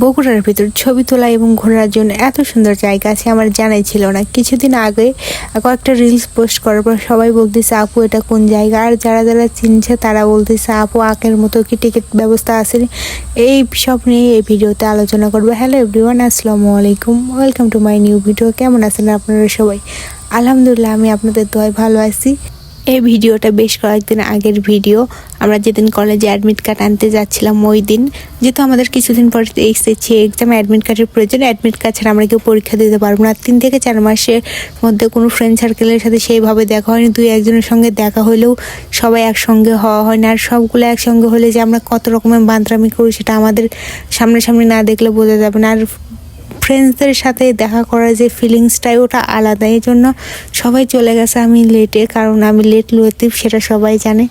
বগুড়ার ভিতর ছবি তোলা এবং ঘোরার জন্য এত সুন্দর জায়গা আছে, আমার জানাই ছিল না। কিছুদিন আগে কয়েকটা রিলস পোস্ট করার পর সবাই বলতেছে, আপু, এটা কোন জায়গা? আর যারা যারা চিনছে, তারা বলতেছে, আপু আঁকের মতো কি টিকিট ব্যবস্থা আছে? এই সব নিয়ে এই ভিডিওতে আলোচনা করব। হ্যালো এভরিওয়ান আসসালামু আলাইকুম। Welcome to my new video কেমন আছেন আপনারা সবাই? আলহামদুলিল্লাহ, আমি আপনাদের দোয়ায় ভালো আছি। এই ভিডিওটা বেশ কয়েকদিন আগের ভিডিও। আমরা যেদিন কলেজে অ্যাডমিট কার্ড আনতে যাচ্ছিলাম ওই দিন, যেহেতু আমাদের কিছুদিন পর এসেছে এক্সাম অ্যাডমিট কার্ডের প্রয়োজন অ্যাডমিট কার্ড ছাড়া আমরা কেউ পরীক্ষা দিতে পারব না। তিন থেকে চার মাসের মধ্যে কোনো ফ্রেন্ড সার্কেলের সাথে সেইভাবে দেখা হয়নি, দুই একজনের সঙ্গে দেখা হলেও সবাই একসঙ্গে হওয়া হয় না। আর সবগুলো একসঙ্গে হলে যে আমরা কত রকমের বান্দরামি করি সেটা আমাদের সামনাসামনি না দেখলে বোঝা যাবে না। আর ফ্রেন্ডসদের সাথে দেখা করার যে ফিলিংসটাই ওটা আলাদা। এই জন্য সবাই চলে গেছে। আমি লেটে কারণ আমি লেট লতিফ, সেটা সবাই জানে।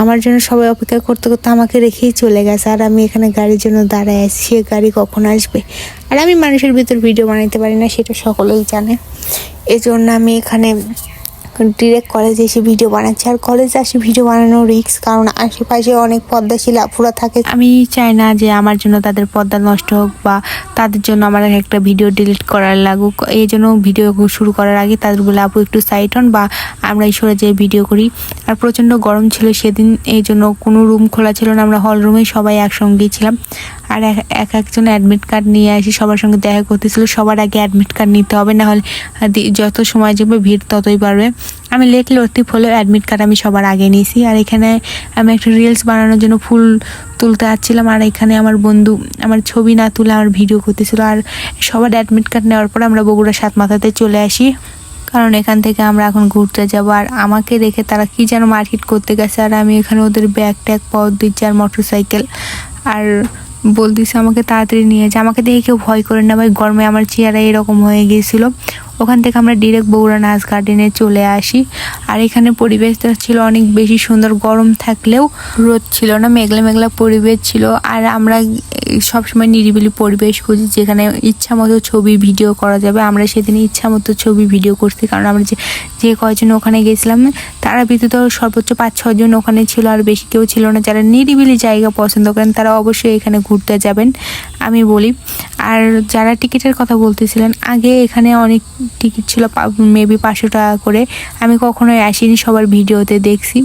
আমার জন্য সবাই অপেক্ষা করতে করতে আমাকে রেখেই চলে গেছে। আর আমি এখানে গাড়ির জন্য দাঁড়ায় আছি। সে গাড়ি কখন আসবে? আর আমি মানুষের ভিতর ভিডিও বানাইতে পারি না, সেটা সকলেই জানে। এজন্য আমি এখানে ডিরেক্ট কলেজে এসে ভিডিও বানাচ্ছি। আর কলেজে আসে ভিডিও বানানো রিক্স কারণ আশেপাশে অনেক পদ্মাশীল আপুরা থাকে। আমি চাই না যে আমার জন্য তাদের পদ্মা নষ্ট হোক বা তাদের জন্য আমার একটা ভিডিও ডিলিট করার লাগুক। এই জন্য ভিডিও শুরু করার আগে তাদের বলে, আপু, একটু সাইট হন বা আমরা সরে যেয়ে ভিডিও করি। আর প্রচণ্ড গরম ছিল সেদিন, এই জন্য কোনো রুম খোলা ছিল না। আমরা হল রুমে সবাই একসঙ্গেই ছিলাম। আর এক একজন অ্যাডমিট কার্ড নিয়ে আসি সবার সঙ্গে দেখা করতেছিল সবার আগে অ্যাডমিট কার্ড নিতে হবে, না হলে যত সময় যাবে ভিড় ততই বাড়বে। আমি লেট লতিফ হলেও অ্যাডমিট কার্ড আমি সবার আগে নিয়েছি, আর এখানে আমি একটা রিলস বানানোর জন্য ফুল তুলতে আসছিলাম আর এখানে আমার বন্ধু, আমার ছবি না তুলে আমার ভিডিও করতেছিল, আর সবার অ্যাডমিট কার্ড নেওয়ার পর আমরা বগুড়া সাত মাথাতে চলে আসি। কারণ এখান থেকে আমরা এখন ঘুরতে যাব, আর আমাকে রেখে তারা কি যেন মার্কেট করতে গেছে, আর আমি এখানে ওদের ব্যাগ ট্যাগ পাওয়ার দিচ্ছি আর মোটর সাইকেল আর বলতেছে আমাকে তাড়াতাড়ি নিয়ে যা। আমাকে দেখে কেউ ভয় করে না ভাই, গরমে আমার চেহারা এরকম হয়ে গিয়েছিল। ওখান থেকে আমরা ডিরেক্ট বগুড়া নাচ গার্ডেনে চলে আসি। আর এখানে পরিবেশটা ছিল অনেক বেশি সুন্দর, গরম থাকলেও রোদ ছিল না, মেঘলা মেঘলা পরিবেশ ছিল। আর আমরা সবসময় নিরিবিলি পরিবেশ খুঁজি, যেখানে ইচ্ছা মতো ছবি ভিডিও করা যাবে। আমরা সেদিন ইচ্ছা মতো ছবি ভিডিও করছি, কারণ আমরা যে যে কয়জন ওখানে গেছিলাম, তারা ব্যতীত সর্বোচ্চ পাঁচ ছজন ওখানে ছিল আর বেশি কেউ ছিল না। যারা নিরিবিলি জায়গা পছন্দ করেন, তারা অবশ্যই এখানে ঘুরতে যাবেন। আমি বলি। আর যারা টিকিটের কথা বলতেছিলেন, আগে এখানে অনেক টিকিট ছিল মেবি পাঁচশো টাকা করে। আমি কখনোই আসিনি, সবার ভিডিওতে দেখছি।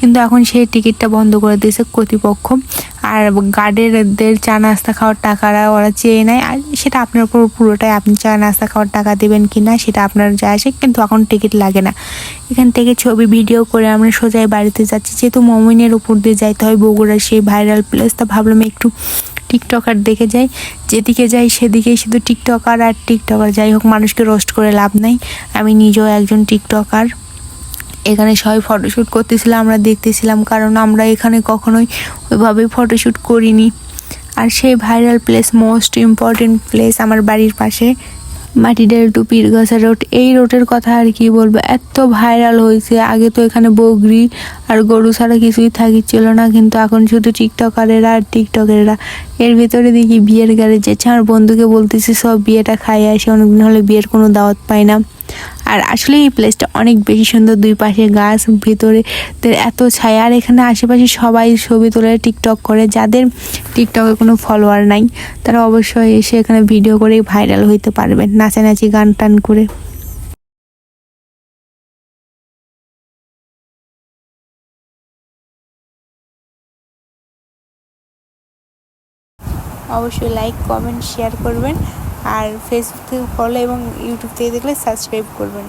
কিন্তু এখন সেই টিকিটটা বন্ধ করে দিয়েছে কর্তৃপক্ষ। আর গার্ডেরদের চা নাস্তা খাওয়ার টাকারা ওরা চেয়ে নেয়। আর সেটা আপনার উপর পুরোটাই, আপনি চা নাস্তা খাওয়ার টাকা দেবেন কি না, সেটা আপনার যা আসে কিন্তু এখন টিকিট লাগে না। এখান থেকে ছবি ভিডিও করে আমরা সোজাই বাড়িতে যাচ্ছি। যেহেতু মমিনের উপর দিয়ে যাইতে হয়, বগুড়ার সেই ভাইরাল প্লেস তা ভাবলাম একটু টিকটকার দেখে যাই, যেদিকে যাই সেদিকেই শুধু টিকটকার আর টিকটকার। যাই হোক, মানুষকে রোস্ট করে লাভ নাই। আমি নিজেও একজন টিকটকার। এখানে সবাই ফটোশ্যুট করতেছিলাম আমরা দেখতেছিলাম, কারণ আমরা এখানে কখনোই ওইভাবে ফটোশ্যুট করিনি। আর সেই viral place most important place আমার বাড়ির পাশে মাটিডেল টু পীরগাছা রোড, এই রোডের কথা আর কি বলব? এত ভাইরাল হয়েছে। আগে তো এখানে বগরি আর গরু ছাড়া কিছুই থাকিছিল না, কিন্তু এখন শুধু টিকটকারেরা আর টিকটকেরা এর ভিতরে দেখি বিয়ের গাড়ি যেছে আমার বন্ধুকে বলতেছি, সব বিয়েটা খাইয়ে আসে, অনেকদিন হলে বিয়ের কোনো দাওয়াত পাই না। আর আসলে এই প্লেসটা অনেক বেশি সুন্দর। দুই পাশে গাছ, ভিতরে এত ছায়া, আর এখানে আশেপাশে সবাই ছবি তোলে টিকটক করে। যাদের টিকটকে কোনো ফলোয়ার নাই, তারা অবশ্যই এসে এখানে ভিডিও করে ভাইরাল হইতে পারবেন, নাচানাচি গান টান করে। অবশ্যই লাইক কমেন্ট শেয়ার করবেন। আর ফেসবুক থেকে ফলো এবং ইউটিউব থেকে দেখলে সাবস্ক্রাইব করবেন।